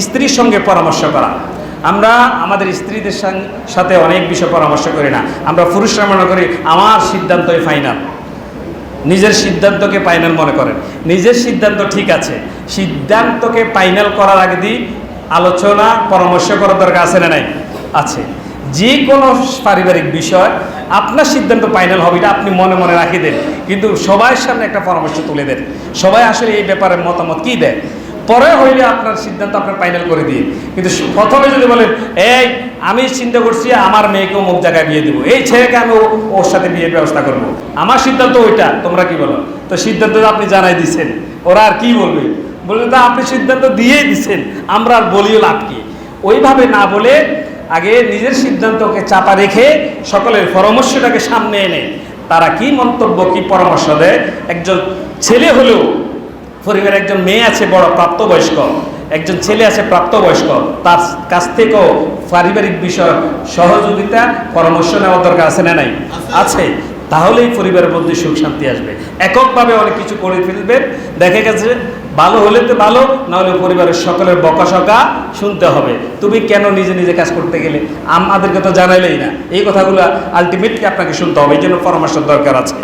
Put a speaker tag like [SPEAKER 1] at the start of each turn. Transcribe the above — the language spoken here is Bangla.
[SPEAKER 1] স্ত্রীর সঙ্গে পরামর্শ করা। আমরা আমাদের স্ত্রীদের সাথে অনেক বিষয় পরামর্শ করি না। আমরা পুরুষরা মনে করি আমার সিদ্ধান্তই ফাইনাল নিজের সিদ্ধান্তকে ফাইনাল মনে করেন। নিজের সিদ্ধান্ত ঠিক আছে। সিদ্ধান্তকে ফাইনাল করার আগে দিয়ে আলোচনা, পরামর্শ করার দরকার আছে না নাই? আছে। যে কোনো পারিবারিক বিষয়, আপনার সিদ্ধান্ত ফাইনাল হবে এটা আপনি মনে মনে রাখি দেন। কিন্তু সবাই সামনে একটা পরামর্শ তুলে দেন। সবাই আসলে এই ব্যাপারে মতামত কি দেয়? পরে হইলে আপনার সিদ্ধান্ত আপনার ফাইনাল করে দিয়ে। কিন্তু প্রথমে যদি বলেন, এই, আমি চিন্তা করছি, আমার মেয়েকে অমুক জায়গায় বিয়ে দেবো। এই ছেলেকে আমি ওর সাথে বিয়ের ব্যবস্থা করব। আমার সিদ্ধান্ত ওইটা, তোমরা কি বলো? তো সিদ্ধান্ত আপনি জানাই দিছেন। ওরা আর কি বলবে? বলবে, তা আপনি সিদ্ধান্ত দিয়েই দিচ্ছেন আমরা আর বলিও লাভ কি? ওইভাবে না বলে আগে নিজের সিদ্ধান্তকে চাপা রেখে সকলের পরামর্শটাকে সামনে এনে তারা কি মন্তব্য, কি পরামর্শ দেয়? একজন ছেলে হলেও পরিবারে একজন মেয়ে আছে বড়, প্রাপ্তবয়স্ক। একজন ছেলে আছে প্রাপ্তবয়স্ক। তার কাছ থেকেও পারিবারিক বিষয় সহযোগিতা, পরামর্শ নেওয়ার দরকার আছে না নাই? আছে। তাহলেই পরিবারের মধ্যে সুখ শান্তি আসবে। এককভাবে অনেক কিছু করে ফেলবেন। দেখা গেছে, ভালো হলে তো ভালো না হলে পরিবারের সকলের বকাশকা শুনতে হবে। তুমি কেন নিজে নিজে কাজ করতে গেলে? আমাদেরকে তো জানাইলেই না। এই কথাগুলো আলটিমেটলি আপনাকে শুনতে হবে। এই জন্য পরামর্শের দরকার আছে।